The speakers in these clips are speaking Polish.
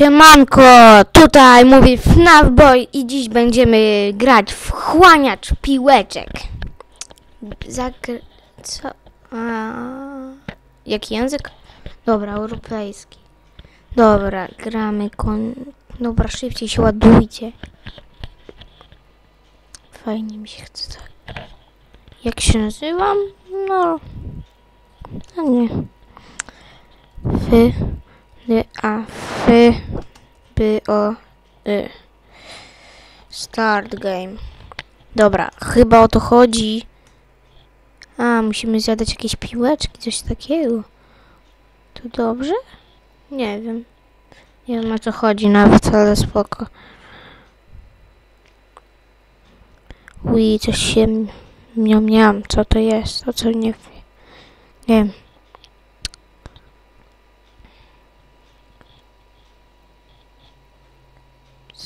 Siemanko, tutaj mówi FNAF Boy i dziś będziemy grać w chłaniacz piłeczek. Zagr... co? A... Jaki język? Dobra, europejski. Dobra, gramy kon... Dobra, szybciej się ładujcie. Fajnie mi się chce tak. Jak się nazywam? No... A nie. Fy... A, F, B, O, Y. Start game. Dobra, chyba o to chodzi. A, musimy zjadać jakieś piłeczki, coś takiego. To dobrze? Nie wiem. Nie wiem o co chodzi nawet, ale spoko. Ui, coś się miam, miam. Co to jest? O co nie. Nie wiem.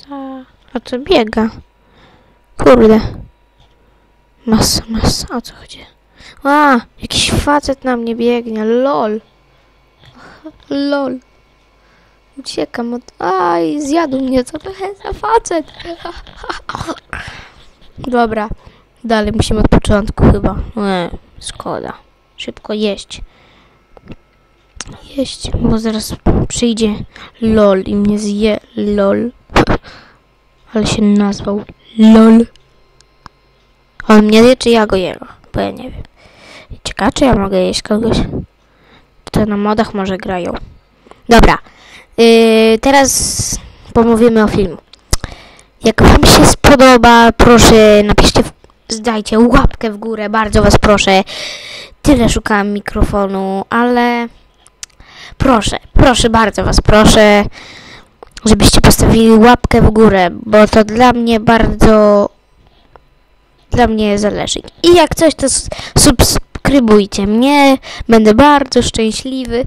Za... A co biega? Kurde. Masa, masa. O co chodzi? A, jakiś facet na mnie biegnie. Lol. Lol. Uciekam od... Aj, zjadł mnie. Co to jest za facet? Dobra. Dalej musimy od początku chyba. Nie, szkoda. Szybko jeść. Jeść, bo zaraz przyjdzie LOL i mnie zje LOL. Ale się nazwał LOL. On mnie je, czy ja go jego? Bo ja nie wiem. Ciekawe, czy ja mogę jeść kogoś? To na modach może grają. Dobra. Yy, teraz pomówimy o filmu. Jak wam się spodoba, proszę napiszcie, w, zdajcie łapkę w górę, bardzo was proszę. Tyle szukałam mikrofonu, ale proszę, proszę bardzo was, proszę żebyście postawili łapkę w górę, bo to dla mnie bardzo dla mnie zależy. I jak coś, to subskrybujcie mnie, będę bardzo szczęśliwy.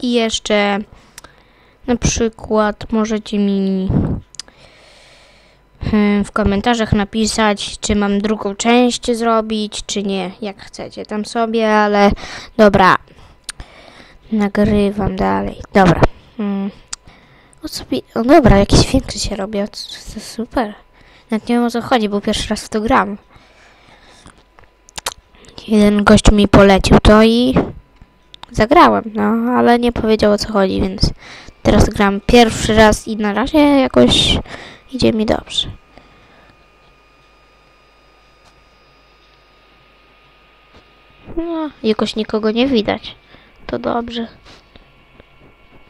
I jeszcze na przykład możecie mi hmm, w komentarzach napisać, czy mam drugą część zrobić, czy nie, jak chcecie tam sobie, ale dobra. Nagrywam dalej. Dobra. Hmm. O sobie, o dobra, jakieś większe się robi, to super. Nawet nie wiem o co chodzi, bo pierwszy raz w to gram. Jeden gość mi polecił to i zagrałem, no, ale nie powiedział o co chodzi, więc teraz gram pierwszy raz i na razie jakoś idzie mi dobrze. No, jakoś nikogo nie widać. To dobrze.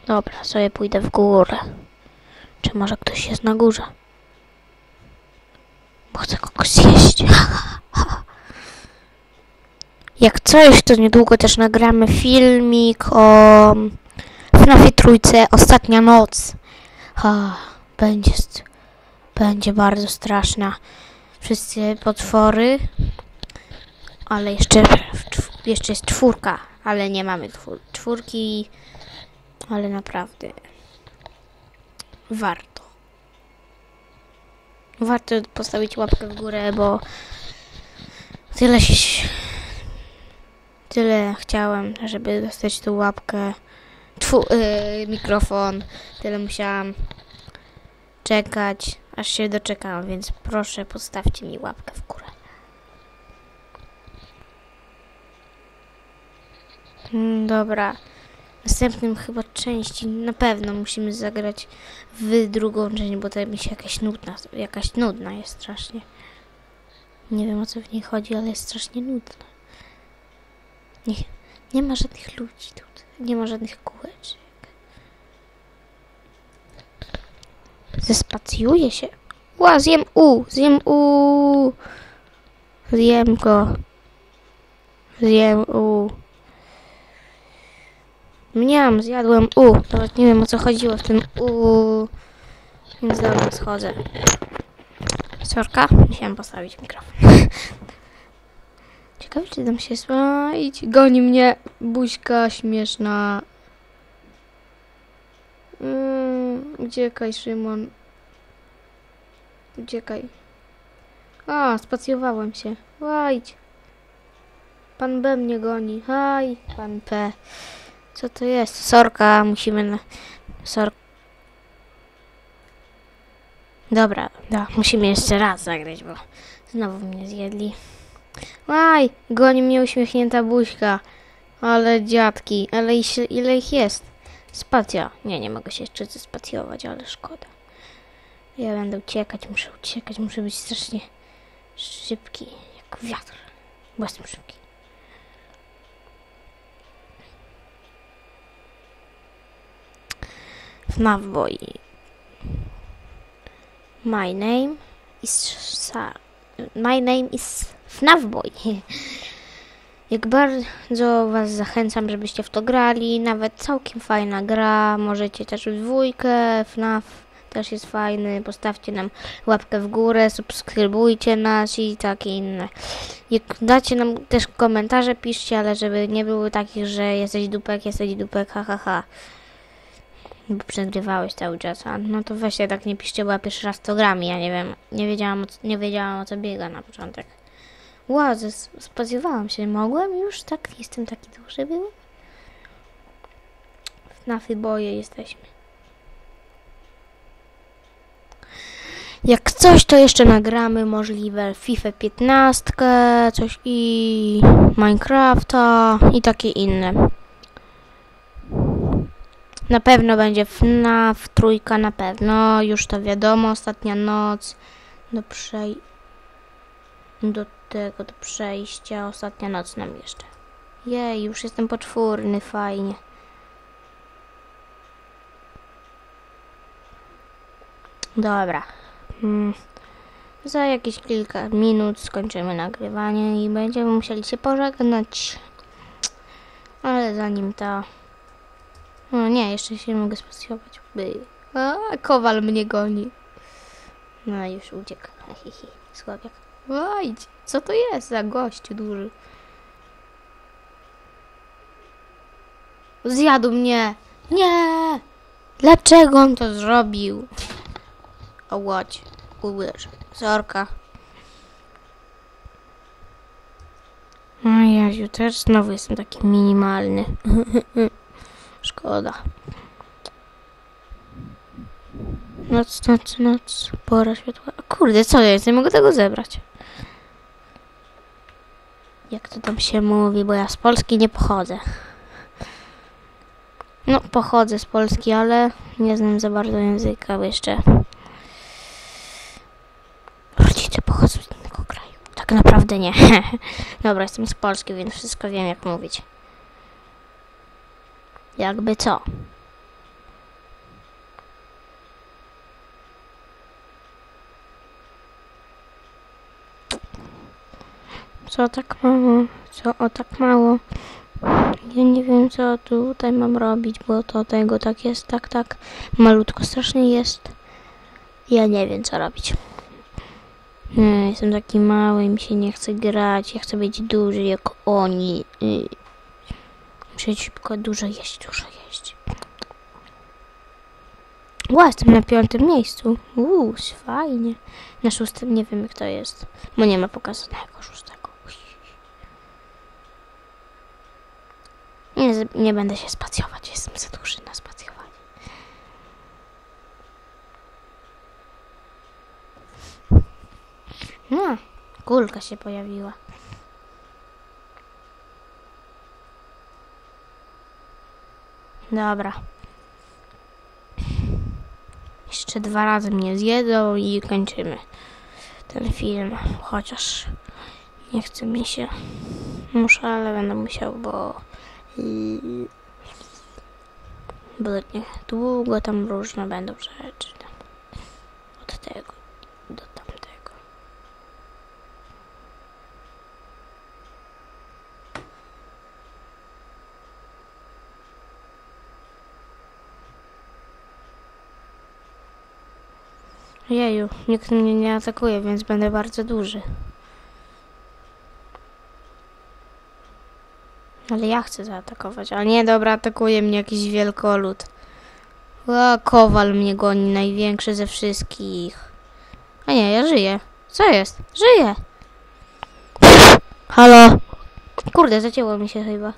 Dobra, sobie pójdę w górę. Czy może ktoś jest na górze? Bo chcę kogoś zjeść. Jak coś, to niedługo też nagramy filmik o FNAFie trójce Ostatnia Noc. Ha, będzie, będzie bardzo straszna. Wszyscy potwory. Ale jeszcze, jeszcze jest czwórka, ale nie mamy czwór- czwórki. Ale naprawdę warto. Warto postawić łapkę w górę, bo tyle się. Tyle chciałem, żeby dostać tą łapkę. Tfu, yy, mikrofon. Tyle musiałam czekać, aż się doczekałam, więc proszę postawcie mi łapkę w górę. Mm, dobra. Następnym chyba części na pewno musimy zagrać w drugą część, bo to mi się jakaś nudna, jakaś nudna jest strasznie. Nie wiem o co w niej chodzi, ale jest strasznie nudna. Nie, nie ma żadnych ludzi tutaj, nie ma żadnych kółeczek. Zespacjuje się. Ła, zjem U, zjem U. Zjem go. Zjem U. Mniam, zjadłem U. Nawet nie wiem o co chodziło w tym U. Więc dobra, schodzę. Sorka? Musiałem postawić mikrofon. Ciekawe, czy tam się sła... Idź, goni mnie buźka śmieszna. Mm, uciekaj, Szymon. Uciekaj. A, spacjowałem się. Łajdź. Pan B mnie goni. Haj, pan P. Co to jest? Sorka, musimy na... Sor... Dobra, da, musimy jeszcze raz zagrać, bo znowu mnie zjedli. Aj, goni mnie uśmiechnięta buźka. Ale dziadki, ale ile ich jest? Spacja. Nie, nie mogę się jeszcze zespacjować, ale szkoda. Ja będę uciekać, muszę uciekać, muszę być strasznie szybki, jak wiatr. Bo jestem szybki. FNAF Boy. My name is My name is FNAF Boy. Jak bardzo Was zachęcam, żebyście w to grali. Nawet całkiem fajna gra. Możecie też w dwójkę. FNAF też jest fajny. Postawcie nam łapkę w górę, subskrybujcie nas i takie inne. Jak dacie nam też komentarze, piszcie, ale żeby nie było takich, że jesteś dupek, jesteś dupek, ha ha ha. Przegrywałeś cały czas, a no to weźcie tak nie piszcie, bo ja pierwszy raz to gram ja nie wiem, nie wiedziałam, nie wiedziałam o co biega na początek. Wow, spazjowałam się, mogłem już tak, jestem taki duży był. Na boje jesteśmy. Jak coś, to jeszcze nagramy możliwe FIFA 15, coś i Minecrafta i takie inne. Na pewno będzie FNAF trójka, na pewno, już to wiadomo, ostatnia noc do przej... do tego, do przejścia, ostatnia noc nam jeszcze. Jej, już jestem poczwórny, fajnie. Dobra. Mm. Za jakieś kilka minut skończymy nagrywanie i będziemy musieli się pożegnać. Ale zanim to... No nie, jeszcze się nie mogę spacjować. By. A, kowal mnie goni. No już uciekł. Słabiak. Wajdź, co to jest za gość duży? Zjadł mnie. Nie! Dlaczego on to zrobił? O, łodź. Uwierz. Zorka. O Jezu, też znowu jestem taki minimalny. Szkoda. Noc, noc, noc. Pora światła. Kurde, co jest? Nie mogę tego zebrać. Jak to tam się mówi, bo ja z Polski nie pochodzę. No, pochodzę z Polski, ale nie znam za bardzo języka, bo jeszcze rodzice pochodzą z innego kraju. Tak naprawdę nie. Dobra, jestem z Polski, więc wszystko wiem, jak mówić. Jakby co? Co tak mało? Co o tak mało? Ja nie wiem, co tutaj mam robić, bo to tego tak jest, tak, tak. Malutko strasznie jest. Ja nie wiem, co robić. Nie, jestem taki mały, mi się nie chce grać. Ja chcę być duży jak oni. Muszę szybko dużo jeść, dużo jeść. Ła, jestem na piątym miejscu. Uuu, fajnie. Na szóstym nie wiem, jak to jest, bo nie ma pokazanego szóstego. Nie, nie będę się spacjować, jestem za duży na spacjowanie. No, kulka się pojawiła. Dobra. Jeszcze dwa razy mnie zjedzą i kończymy ten film. Chociaż nie chce mi się. Muszę, ale będę musiał, bo. Bo długo tam różne będą rzeczy. Od tego do tamtego. Jeju, nikt mnie nie atakuje, więc będę bardzo duży. Ale ja chcę zaatakować. A nie, dobra, atakuje mnie jakiś wielkolud. A, kowal mnie goni, największy ze wszystkich. A nie, ja żyję. Co jest? Żyję! Halo? Kurde, zacięło mi się chyba.